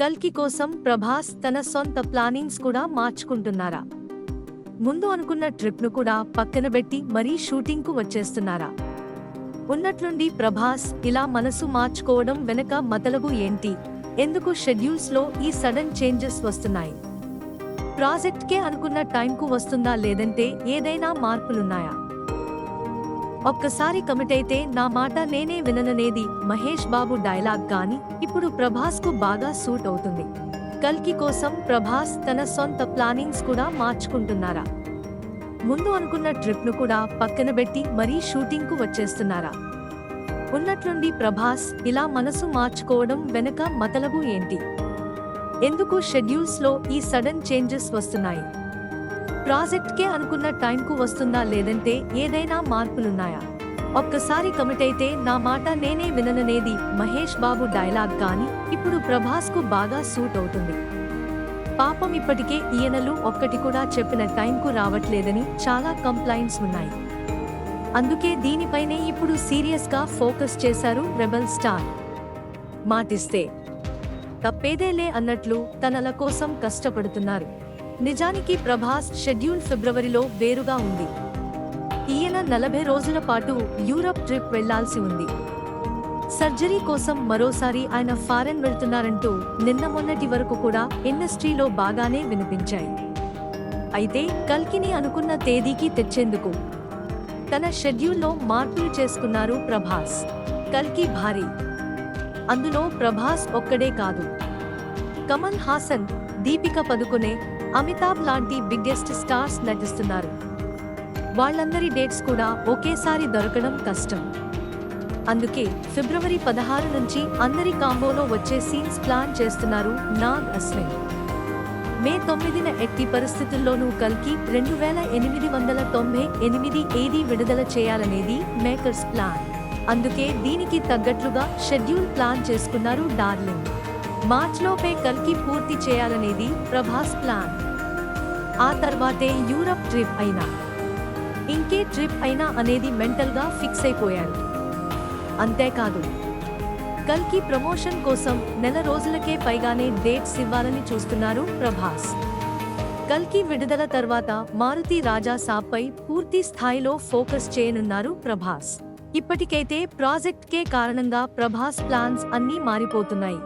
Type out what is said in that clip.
కల్కి కోసం ప్రభాస్ తన సొంత ప్లానింగ్స్ కూడా మార్చుకుంటున్నారా? ముందు అనుకున్న ట్రిప్ను కూడా పక్కన పెట్టి మరీ షూటింగ్కు వచ్చేస్తున్నారా? ఉన్నట్లుండి ప్రభాస్ ఇలా మనసు మార్చుకోవడం వెనక మతలబు ఏంటి? ఎందుకు షెడ్యూల్స్లో ఈ సడన్ చేంజెస్ వస్తున్నాయి? ప్రాజెక్ట్ కే అనుకున్న టైంకు వస్తుందా లేదంటే ఏదైనా మార్పులున్నాయా? ఒక్కసారి కమిట్ అయితే నా మాట నేనే వినననేది మహేష్ బాబు డైలాగ్ గాని ఇప్పుడు ప్రభాస్కు బాగా సూట్ అవుతుంది. కల్కి కోసం ప్రభాస్ తన సొంత ప్లానింగ్స్ కూడా మార్చుకుంటున్నారా? ముందు అనుకున్న ట్రిప్ను కూడా పక్కన పెట్టి మరీ షూటింగ్కు వచ్చేస్తున్నారా? ఉన్నట్లుండి ప్రభాస్ ఇలా మనసు మార్చుకోవడం వెనక మతలబు ఏంటి? ఎందుకు షెడ్యూల్స్లో ఈ సడన్ చేంజెస్ వస్తున్నాయి? ప్రాజెక్ట్ కే అనుకున్న టైంకు వస్తుందా లేదంటే ఏదైనా మార్పులున్నాయా? ఒక్కసారి కమిట్ అయితే నా మాట నేనే వినననేది మహేష్ బాబు డైలాగ్ కానీ ఇప్పుడు ప్రభాస్కు బాగా సూట్ అవుతుంది. పాపం ఇప్పటికే ఈయనలు ఒక్కటి కూడా చెప్పిన టైంకు రావట్లేదని చాలా కంప్లైంట్స్ ఉన్నాయి. అందుకే దీనిపైనే ఇప్పుడు సీరియస్గా ఫోకస్ చేశారు రెబల్ స్టార్. మాటిస్తే తప్పేదేలే అన్నట్లు తనల కోసం కష్టపడుతున్నారు. నిజానికి ప్రభాస్ షెడ్యూల్ ఫిబ్రవరిలో వేరుగా ఉంది. ఈయన నలభై రోజుల పాటు యూరప్ ట్రిప్ వెళ్ళాల్సి ఉంది. సర్జరీ కోసం మరోసారి ఆయన ఫారెన్ వెళ్తున్నారంటూ నిన్న మొన్నటి వరకు కూడా ఇండస్ట్రీలో బాగానే వినిపించాయి. అయితే కల్కిని అనుకున్న తేదీకి తెచ్చేందుకు తన షెడ్యూల్లో మార్పులు చేసుకున్నారు ప్రభాస్. కల్కి భారీ. అందులో ప్రభాస్ ఒక్కడే కాదు. కమల్ హాసన్ దీపిక పదుకునే అమితాబ్ లాంటి బిగ్గెస్ట్ స్టార్స్ నటిస్తున్నారు. వాళ్ళందరి డేట్స్ కూడా ఒకేసారి దొరకడం కష్టం. అందుకే ఫిబ్రవరి పదహారు నుంచి అందరి కాంబోలో వచ్చే సీన్స్ ప్లాన్ చేస్తున్నారు నాగ్ అశ్విన్. మే తొమ్మిదిన ఎట్టి పరిస్థితుల్లోనూ కల్కి రెండు వేల ఎనిమిది వందల తొంభై ఎనిమిది ఏది విడుదల చేయాలనేది మేకర్స్ ప్లాన్. అందుకే దీనికి తగ్గట్లుగా షెడ్యూల్ ప్లాన్ చేసుకున్నారు డార్లింగ్. మార్చ్లోపే కల్కి పూర్తి చేయాలనేది ప్రభాస్ ప్లాన్. ఆ తర్వాతే యూరప్ ట్రిప్ అయినా. ఇంకే ట్రిప్ అయినా అనేది మెంటల్గా ఫిక్స్ అయిపోయాడు. అంతేకాదు కల్కి ప్రమోషన్ కోసం నెల రోజులకే పైగానే డేట్స్ ఇవ్వాలని చూస్తున్నారు ప్రభాస్. కల్కి విడుదల తర్వాత మారుతి రాజా సాబ్పై పూర్తి స్థాయిలో ఫోకస్ చేయనున్నారు ప్రభాస్. ఇప్పటికైతే ప్రాజెక్ట్ కే కారణంగా ప్రభాస్ ప్లాన్స్ అన్నీ మారిపోతున్నాయి.